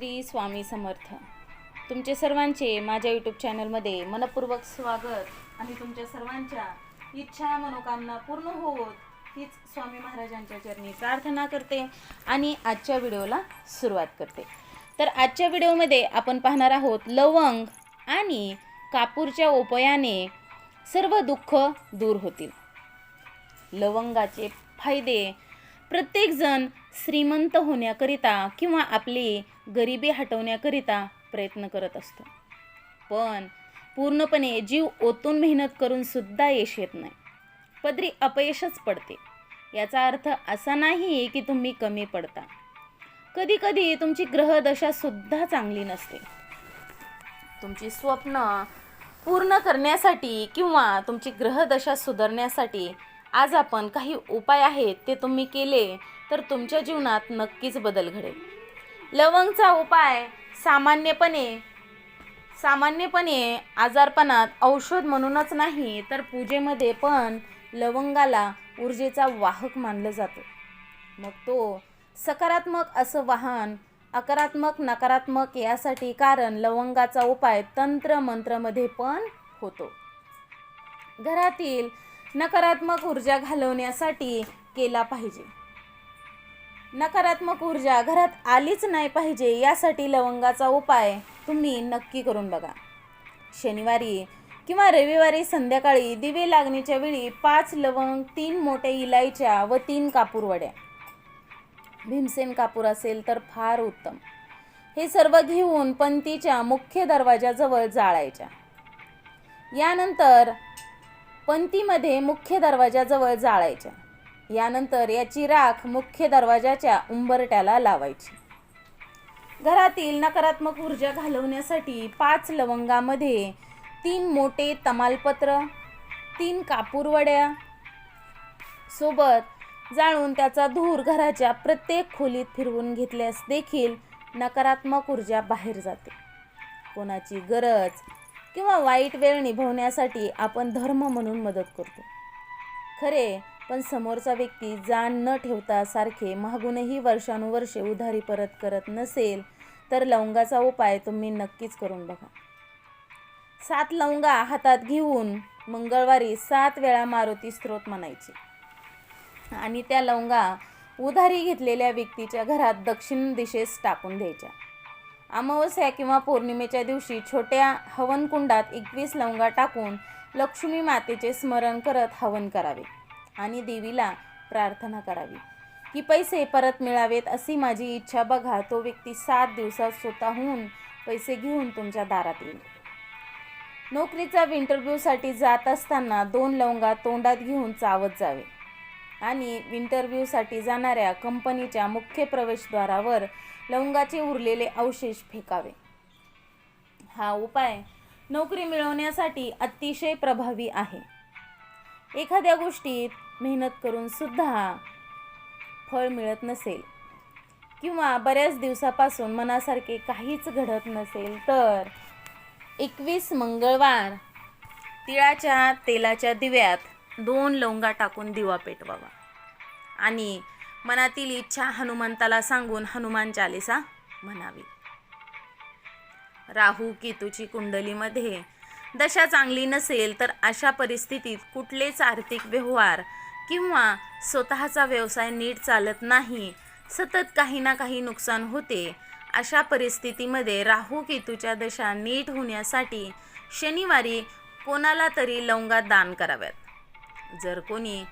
श्री स्वामी समर्थ. तुमचे सर्वांचे माझ्या यूट्यूब चॅनलमध्ये मनपूर्वक स्वागत आणि तुमच्या सर्वांच्या इच्छा मनोकामना पूर्ण होत हीच स्वामी महाराजांच्या चरणी प्रार्थना करते आणि आजच्या व्हिडिओला सुरुवात करते. तर आजच्या व्हिडिओमध्ये आपण पाहणार आहोत लवंग आणि कापूरच्या उपायाने सर्व दुःख दूर होतील. लवंगाचे फायदे प्रत्येकजण श्रीमंत होण्याकरिता किंवा आपली गरिबी हटवण्याकरिता प्रयत्न करत असतो. पण पूर्णपणे जीव ओतून मेहनत करून सुद्धा यश येत नाही. पदरी अपयशच पडते. याचा अर्थ असा नाही की तुम्ही कमी पडता. कधी कधी तुमची ग्रहदशा सुद्धा चांगली नसते. तुमची स्वप्न पूर्ण करण्यासाठी किंवा तुमची ग्रहदशा सुधारण्यासाठी आज आपण काही उपाय आहेत ते तुम्ही केले तर तुमच्या जीवनात नक्कीच बदल घडेल. लवंगचा उपाय सामान्यपणे सामान्यपणे आजारपणात औषध म्हणूनच नाही तर पूजेमध्ये पण लवंगाला ऊर्जेचा वाहक मानलं जातं. मग तो सकारात्मक असं वाहन अकारात्मक नकारात्मक यासाठी कारण लवंगाचा उपाय तंत्र मंत्रमध्ये पण होतो. घरातील नकारात्मक ऊर्जा घालवण्यासाठी केला पाहिजे. नकारात्मक ऊर्जा घरात आलीच नाही पाहिजे यासाठी लवंगाचा उपाय तुम्ही नक्की करून बघा. शनिवारी किंवा रविवारी संध्याकाळी दिवे लागण्याच्या वेळी पाच लवंग तीन मोठ्या इलायच्या व तीन कापूर वड्या. भीमसेन कापूर असेल तर फार उत्तम. हे सर्व घेऊन पंतीच्या मुख्य दरवाजाजवळ जाळायच्या. यानंतर पंतीमध्ये मुख्य दरवाजाजवळ जाळायच्या. यानंतर याची राख मुख्य दरवाजाच्या उंबरट्याला लावायची. घरातील नकारात्मक ऊर्जा घालवण्यासाठी पाच लवंगामध्ये तीन मोठे तमालपत्र तीन कापूरवड्या सोबत जाळून त्याचा धूर घराच्या प्रत्येक खोलीत फिरवून घेतल्यास देखील नकारात्मक ऊर्जा बाहेर जाते. कोणाची गरज किंवा वाईट वेळ निभवण्यासाठी आपण धर्म म्हणून मदत करतो. खरे पण समोरचा व्यक्ती जाण न ठेवता सारखे मागूनही वर्षानुवर्षे उधारी परत करत नसेल तर लवंगाचा उपाय तुम्ही नक्कीच करून बघा. सात लवंगा हातात घेऊन मंगळवारी सात वेळा मारुती स्त्रोत म्हणायचे. आणि त्या लवंगा उधारी घेतलेल्या व्यक्तीच्या घरात दक्षिण दिशेस टाकून द्यायच्या. अमावस्या किंवा पौर्णिमेच्या दिवशी छोट्या हवनकुंडात एकवीस लवंगा टाकून लक्ष्मी मातेचे स्मरण करत हवन करावे आणि देवीला प्रार्थना करावी. की पैसे परत मिळावेत अशी माझी इच्छा बघा तो व्यक्ती सात दिवसात स्वतःहून पैसे घेऊन तुमच्या दारात येईल. नोकरीचा इंटरव्ह्यूसाठी जात असताना दोन लवंगा तोंडात घेऊन चावत जावे. आणि इंटरव्ह्यूसाठी जाणाऱ्या कंपनीच्या मुख्य प्रवेशद्वारावर लवंगाचे उरलेले अवशेष फेकावे. हा उपाय नोकरी मिळवण्यासाठी अतिशय प्रभावी आहे. एखाद्या गोष्टीत मेहनत करून सुद्धा फळ मिळत नसेल किंवा बऱ्याच दिवसापासून मनासारखे काहीच घडत नसेल तर एकवीस मंगळवार तिळाच्या तेलाच्या दिव्यात दोन लवंगा टाकून दिवा पेटवावा. आणि मनातील इच्छा हनुमंताला सांगून हनुमान चालिसा म्हणावी. राहू केतूची कुंडलीमध्ये दशा चांगली नसेल तर अशा परिस्थितीत कुठलेच आर्थिक व्यवहार किंवा स्वतःचा व्यवसाय नीट चालत नाही सतत काही ना काही नुकसान होते. अशा परिस्थितीमध्ये राहू केतूच्या दशा नीट होण्यासाठी शनिवारी कोणाला तरी लवंगात दान कराव्यात. जर कोणी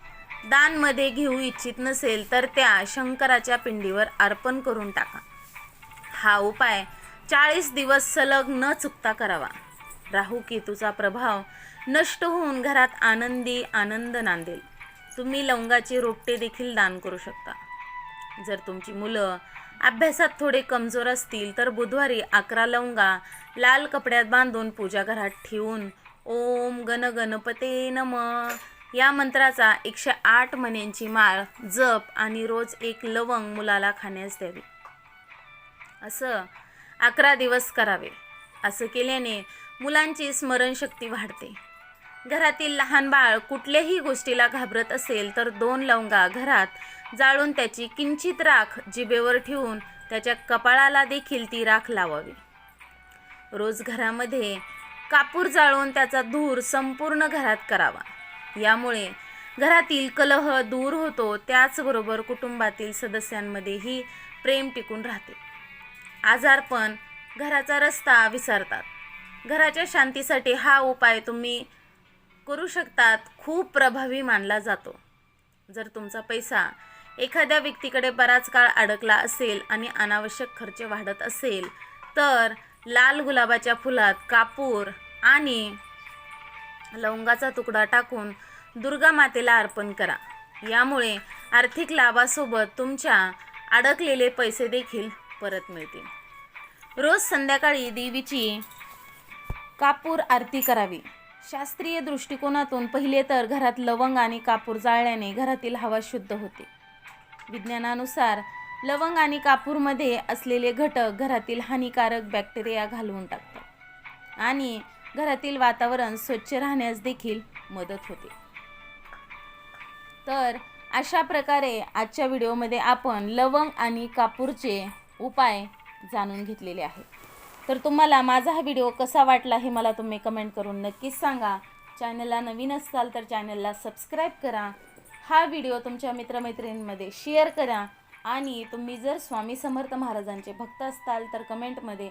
दानमध्ये घेऊ इच्छित नसेल तर त्या शंकराच्या पिंडीवर अर्पण करून टाका. हा उपाय चाळीस दिवस सलग न चुकता करावा. राहू केतूचा प्रभाव नष्ट होऊन घरात आनंदी आनंद नांदेल. तुम्ही लवंगाचे रोपटे देखील दान करू शकता. जर तुमची मुलं अभ्यासात थोडे कमजोर असतील तर बुधवारी अकरा लवंगा लाल कपड्यात बांधून पूजा घरात ठेवून ओम गण गणपते नम. या मंत्राचा एकशे आठ मण्यांची माळ जप आणि रोज एक लवंग मुलाला खाण्यास द्यावी. असं अकरा दिवस करावे. असं केल्याने मुलांची स्मरणशक्ती वाढते. घरातील लहान बाळ कुठल्याही गोष्टीला घाबरत असेल तर दोन लवंगा घरात जाळून त्याची किंचित राख जिभेवर ठेवून त्याच्या कपाळाला देखील ती राख लावावी. रोज घरामध्ये कापूर जाळून त्याचा धूर संपूर्ण घरात करावा. यामुळे घरातील कलह दूर होतो त्याचबरोबर कुटुंबातील सदस्यांमध्येही प्रेम टिकून राहते. आजारपण घराचा रस्ता विसरतात. घराच्या शांतीसाठी हा उपाय तुम्ही करू शकतात खूप प्रभावी मानला जातो. जर तुमचा पैसा एखाद्या व्यक्तीकडे बराच काळ अडकला असेल आणि अनावश्यक खर्च वाढत असेल तर लाल गुलाबाच्या फुलात कापूर आणि लवंगाचा तुकडा टाकून दुर्गा मातेला अर्पण करा. यामुळे आर्थिक लाभासोबत तुमच्या अडकलेले पैसे देखील परत मिळतील. रोज संध्याकाळी देवीची कापूर आरती करावी. शास्त्रीय दृष्टिकोनातून पहिले तर घरात लवंग आणि कापूर जाळल्याने घरातील हवा शुद्ध होते. विज्ञानानुसार लवंग आणि कापूरमध्ये असलेले घटक घरातील हानिकारक बॅक्टेरिया घालवून टाकतात. आणि घरातील वातावरण स्वच्छ राहण्यास देखील मदत होते. तर अशा प्रकारे आजच्या व्हिडिओमध्ये आपण लवंग आणि कापूरचे उपाय जाणून घेतलेले आहेत. तर तुम्हाला माझा हा व्हिडिओ कसा वाटला हे मला तुम्ही कमेंट करून नक्कीच सांगा. चॅनलला नवीन असाल तर चॅनलला सबस्क्राईब करा. हा व्हिडिओ तुमच्या मित्रमैत्रिणींमध्ये शेअर करा. आणि तुम्ही जर स्वामी समर्थ महाराजांचे भक्त असताल तर कमेंटमध्ये